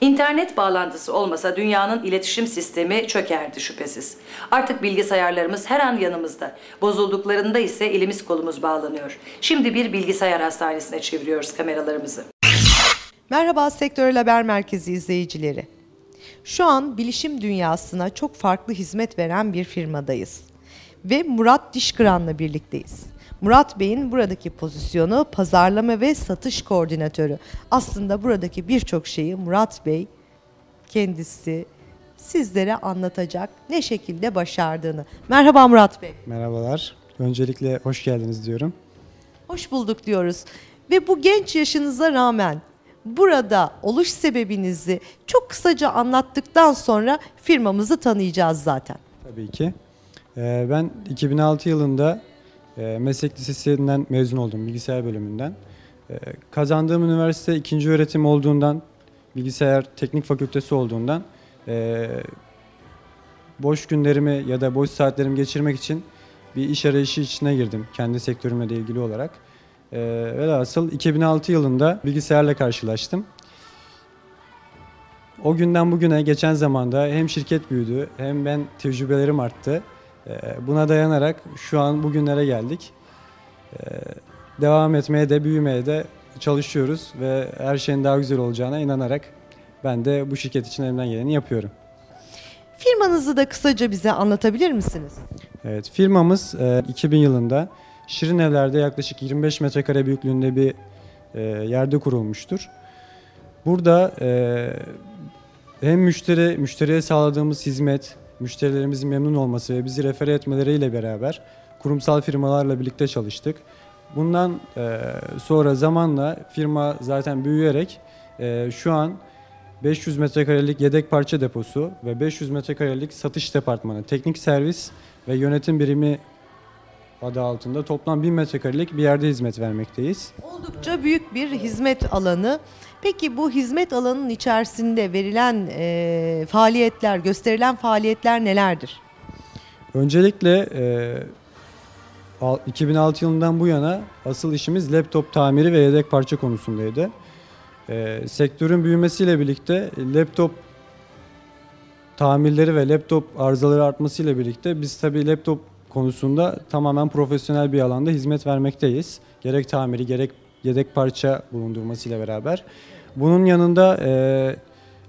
İnternet bağlantısı olmasa dünyanın iletişim sistemi çökerdi şüphesiz. Artık bilgisayarlarımız her an yanımızda. Bozulduklarında ise elimiz kolumuz bağlanıyor. Şimdi bir bilgisayar hastanesine çeviriyoruz kameralarımızı. Merhaba Sektörel Haber Merkezi izleyicileri. Şu an bilişim dünyasına çok farklı hizmet veren bir firmadayız. Ve Murat Dişkıran'la birlikteyiz. Murat Bey'in buradaki pozisyonu pazarlama ve satış koordinatörü. Aslında buradaki birçok şeyi Murat Bey kendisi sizlere anlatacak ne şekilde başardığını. Merhaba Murat Bey. Merhabalar. Öncelikle hoş geldiniz diyorum. Hoş bulduk diyoruz. Ve bu genç yaşınıza rağmen burada oluş sebebinizi çok kısaca anlattıktan sonra firmamızı tanıyacağız zaten. Tabii ki. Ee, ben 2006 yılında e, meslek lisesinden mezun oldum bilgisayar bölümünden. Ee, kazandığım üniversite ikinci öğretim olduğundan, bilgisayar teknik fakültesi olduğundan e, boş günlerimi ya da boş saatlerimi geçirmek için bir iş arayışı içine girdim kendi sektörümle de ilgili olarak. Ee, velhasıl 2006 yılında bilgisayarla karşılaştım. O günden bugüne geçen zamanda hem şirket büyüdü hem ben tecrübelerim arttı. Ee, Buna dayanarak şu an bugünlere geldik. Ee, Devam etmeye de büyümeye de çalışıyoruz ve her şeyin daha güzel olacağına inanarak ben de bu şirket için elimden geleni yapıyorum. Firmanızı da kısaca bize anlatabilir misiniz? Evet, firmamız e, 2000 yılında Şirin Evler'de yaklaşık 25 metrekare büyüklüğünde bir e, yerde kurulmuştur. Burada e, hem müşteri müşteriye sağladığımız hizmet, müşterilerimizin memnun olması ve bizi refere etmeleriyle beraber kurumsal firmalarla birlikte çalıştık. Bundan e, sonra zamanla firma zaten büyüyerek e, şu an 500 metrekarelik yedek parça deposu ve 500 metrekarelik satış departmanı, teknik servis ve yönetim birimi adı altında toplam 1000 metrekarelik bir yerde hizmet vermekteyiz. Oldukça büyük bir hizmet alanı. Peki bu hizmet alanının içerisinde verilen e, faaliyetler, gösterilen faaliyetler nelerdir? Öncelikle e, al- 2006 yılından bu yana asıl işimiz laptop tamiri ve yedek parça konusundaydı. E, sektörün büyümesiyle birlikte laptop tamirleri ve laptop arızaları artmasıyla birlikte biz tabii laptop konusunda tamamen profesyonel bir alanda hizmet vermekteyiz. Gerek tamiri gerek yedek parça bulundurmasıyla beraber. Bunun yanında e,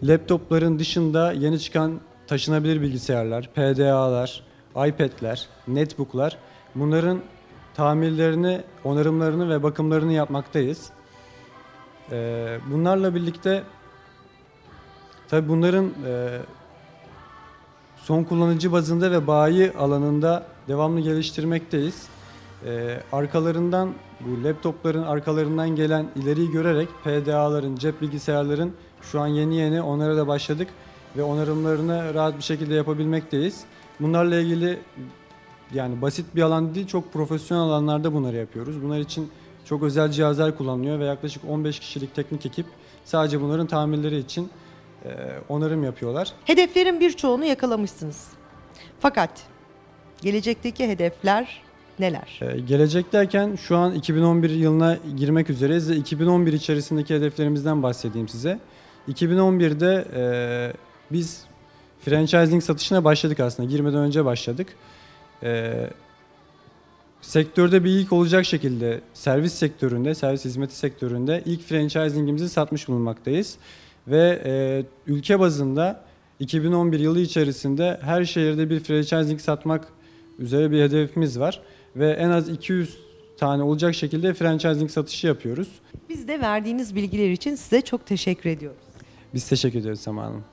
laptopların dışında yeni çıkan taşınabilir bilgisayarlar, PDA'lar, iPad'ler, netbook'lar bunların tamirlerini, onarımlarını ve bakımlarını yapmaktayız. E, bunlarla birlikte tabii bunların e, son kullanıcı bazında ve bayi alanında devamlı geliştirmekteyiz. Ee, arkalarından bu laptopların arkalarından gelen ileriyi görerek PDA'ların, cep bilgisayarların şu an yeni yeni onlara da başladık ve onarımlarını rahat bir şekilde yapabilmekteyiz. Bunlarla ilgili yani basit bir alan değil çok profesyonel alanlarda bunları yapıyoruz. Bunlar için çok özel cihazlar kullanılıyor ve yaklaşık 15 kişilik teknik ekip sadece bunların tamirleri için e, onarım yapıyorlar. Hedeflerin birçoğunu yakalamışsınız. Fakat gelecekteki hedefler neler? Ee, Gelecek derken şu an 2011 yılına girmek üzereyiz ve 2011 içerisindeki hedeflerimizden bahsedeyim size. 2011'de e, biz franchising satışına başladık aslında. Girmeden önce başladık. E, sektörde bir ilk olacak şekilde servis sektöründe, servis hizmeti sektöründe ilk franchisingimizi satmış bulunmaktayız. Ve e, ülke bazında 2011 yılı içerisinde her şehirde bir franchising satmak üzere bir hedefimiz var. Ve en az 200 tane olacak şekilde franchising satışı yapıyoruz. Biz de verdiğiniz bilgiler için size çok teşekkür ediyoruz. Biz teşekkür ediyoruz Sema Hanım.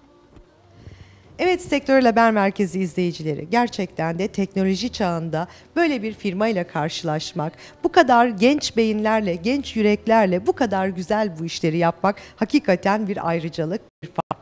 Evet Sektörel Haber Merkezi izleyicileri gerçekten de teknoloji çağında böyle bir firmayla karşılaşmak, bu kadar genç beyinlerle, genç yüreklerle bu kadar güzel bu işleri yapmak hakikaten bir ayrıcalık, bir fark.